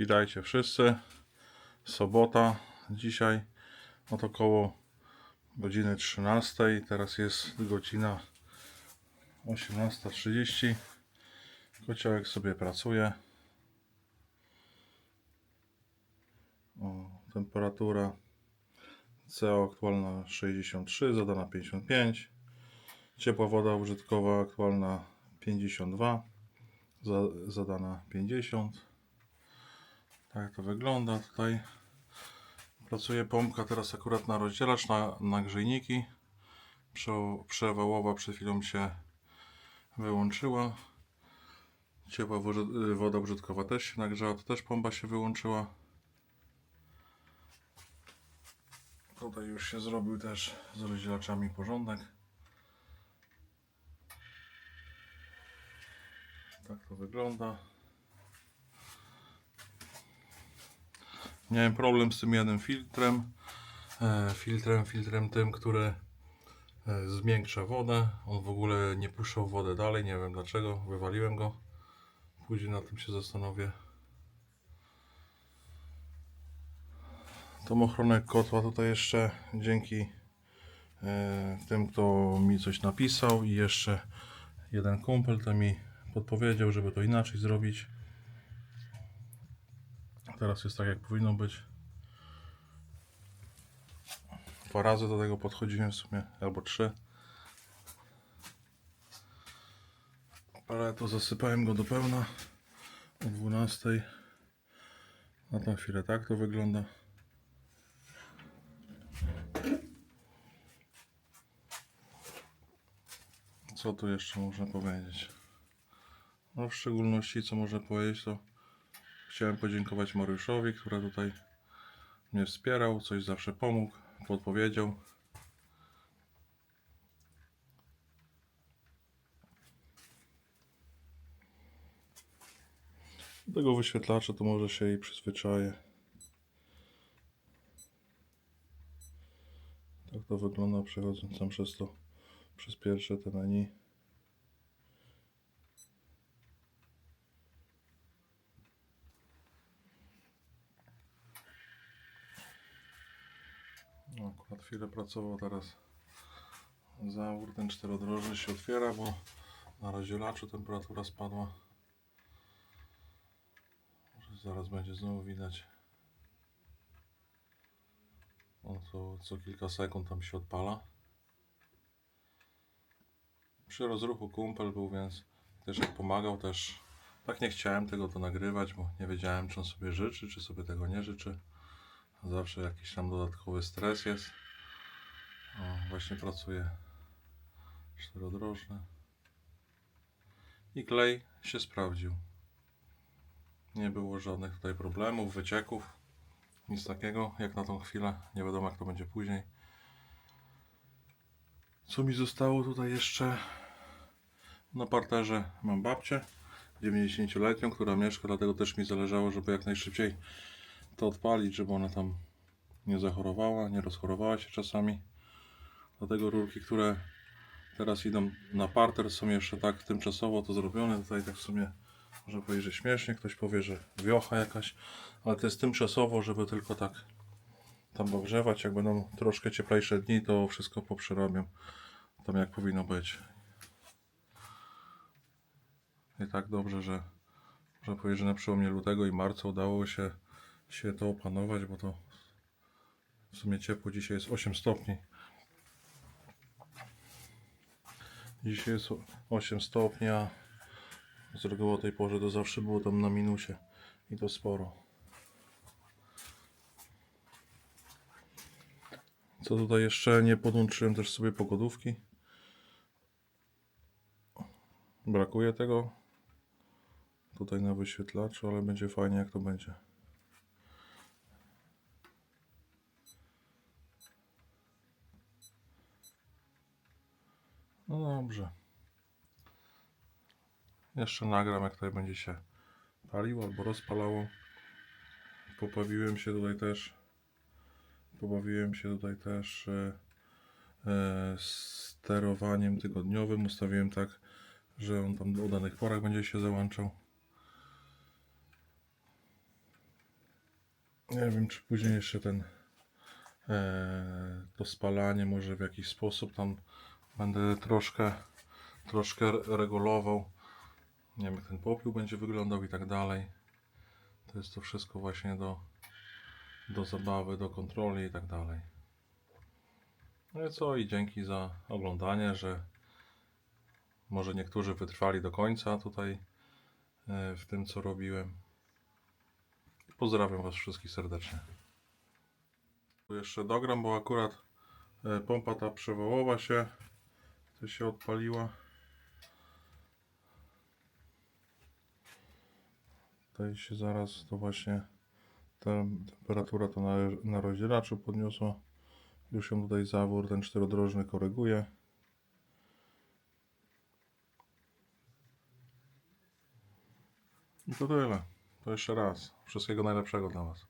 Witajcie wszyscy. Sobota. Dzisiaj od około godziny 13. Teraz jest godzina 18.30. Kociołek sobie pracuje. O, temperatura CO aktualna 63, zadana 55. Ciepła woda użytkowa aktualna 52, za, zadana 50. Tak to wygląda tutaj. Pracuje pompka teraz akurat na rozdzielacz, na, na grzejniki. Prze, przewałowa przed chwilą się wyłączyła. Ciepła woda użytkowa też się nagrzała, to też pompa się wyłączyła. Tutaj już się zrobił też z rozdzielaczami porządek. Tak to wygląda. Miałem problem z tym jednym filtrem. E, filtrem, filtrem tym, który e, zmiękcza wodę. On w ogóle nie puszczał wodę dalej, nie wiem dlaczego. Wywaliłem go. Później na tym się zastanowię. Tą ochronę kotła tutaj jeszcze dzięki e, tym, kto mi coś napisał i jeszcze jeden kumpel to mi podpowiedział, żeby to inaczej zrobić. Teraz jest tak jak powinno być. Dwa razy do tego podchodziłem w sumie, albo trzy. Ale to zasypałem go do pełna o 12. Na tą chwilę tak to wygląda. Co tu jeszcze można powiedzieć? No w szczególności co można powiedzieć to Chciałem podziękować Mariuszowi, który tutaj mnie wspierał, coś zawsze pomógł, podpowiedział. Do tego wyświetlacza to może się i przyzwyczaję. Tak to wygląda przechodząc tam przez to, przez pierwsze te menu. No, akurat chwilę pracował teraz zawór, ten czterodrożny się otwiera, bo na rozdzielaczu temperatura spadła. Może zaraz będzie znowu widać. On to co kilka sekund tam się odpala. Przy rozruchu kumpel był, więc też jak pomagał, też tak nie chciałem tego to nagrywać, bo nie wiedziałem, czy on sobie życzy, czy sobie tego nie życzy. Zawsze jakiś tam dodatkowy stres jest. O, właśnie pracuję czterodrożny. I klej się sprawdził. Nie było żadnych tutaj problemów, wycieków. Nic takiego jak na tą chwilę. Nie wiadomo jak to będzie później. Co mi zostało tutaj jeszcze? Na parterze mam babcię 90-letnią, która mieszka, dlatego też mi zależało, żeby jak najszybciej to odpalić, żeby ona tam nie zachorowała, nie rozchorowała się czasami. Dlatego rurki, które teraz idą na parter są jeszcze tak tymczasowo to zrobione. Tutaj tak w sumie można powiedzieć, że śmiesznie. Ktoś powie, że wiocha jakaś, ale to jest tymczasowo, żeby tylko tak tam ogrzewać. Jak będą troszkę cieplejsze dni, to wszystko poprzerobią tam jak powinno być. I tak dobrze, że można powiedzieć, że na przełomie lutego i marca udało się się to opanować, bo to w sumie ciepło dzisiaj jest 8 stopni. Dzisiaj jest 8 stopni, a z reguły o tej porze to zawsze było tam na minusie i to sporo. Co tutaj jeszcze nie podłączyłem też sobie pogodówki. Brakuje tego tutaj na wyświetlaczu, ale będzie fajnie jak to będzie. No dobrze. Jeszcze nagram, jak tutaj będzie się paliło albo rozpalało. Pobawiłem się tutaj też. Pobawiłem się tutaj też e, e, sterowaniem tygodniowym. Ustawiłem tak, że on tam o danych porach będzie się załączał. Nie wiem, czy później jeszcze ten e, to spalanie może w jakiś sposób tam będę troszkę troszkę re- regulował. Nie wiem, jak ten popiół będzie wyglądał i tak dalej. To jest to wszystko właśnie do, do zabawy, do kontroli i tak dalej. No i co? I dzięki za oglądanie, że może niektórzy wytrwali do końca tutaj e, w tym, co robiłem. Pozdrawiam Was wszystkich serdecznie. Jeszcze dogram, bo akurat e, pompa ta przewołowa się, to się odpaliła. Tutaj się zaraz to właśnie temperatura to na, na rozdzielaczu podniosła. Już się tutaj zawór ten czterodrożny koryguje. I to tyle. To jeszcze raz. Wszystkiego najlepszego dla Was.